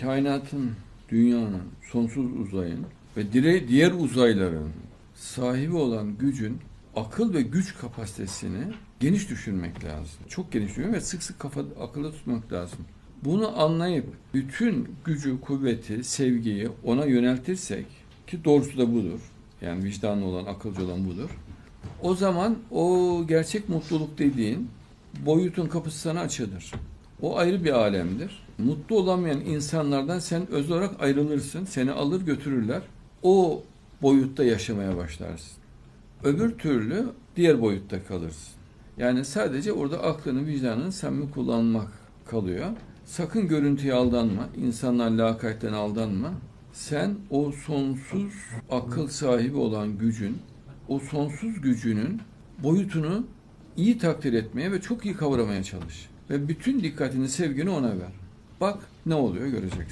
kainatın, dünyanın, sonsuz uzayın ve diğer uzayların sahibi olan gücün akıl ve güç kapasitesini geniş düşünmek lazım. Çok geniş düşünmek ve sık sık kafa akılda tutmak lazım. Bunu anlayıp bütün gücü, kuvveti, sevgiyi ona yöneltirsek ki doğrusu da budur. Yani vicdanlı olan, akılcı olan budur. O zaman o gerçek mutluluk dediğin boyutun kapısı sana açılır. O ayrı bir alemdir. Mutlu olamayan insanlardan sen öz olarak ayrılırsın. Seni alır götürürler. O boyutta yaşamaya başlarsın. Öbür türlü diğer boyutta kalırsın. Yani sadece orada aklını, vicdanını samimi kullanmak kalıyor. Sakın görüntüye aldanma. İnsanlar lakaytten aldanma. Sen o sonsuz akıl sahibi olan gücün, o sonsuz gücünün boyutunu iyi takdir etmeye ve çok iyi kavramaya çalış. Ve bütün dikkatini, sevgini ona ver. Bak ne oluyor göreceksin.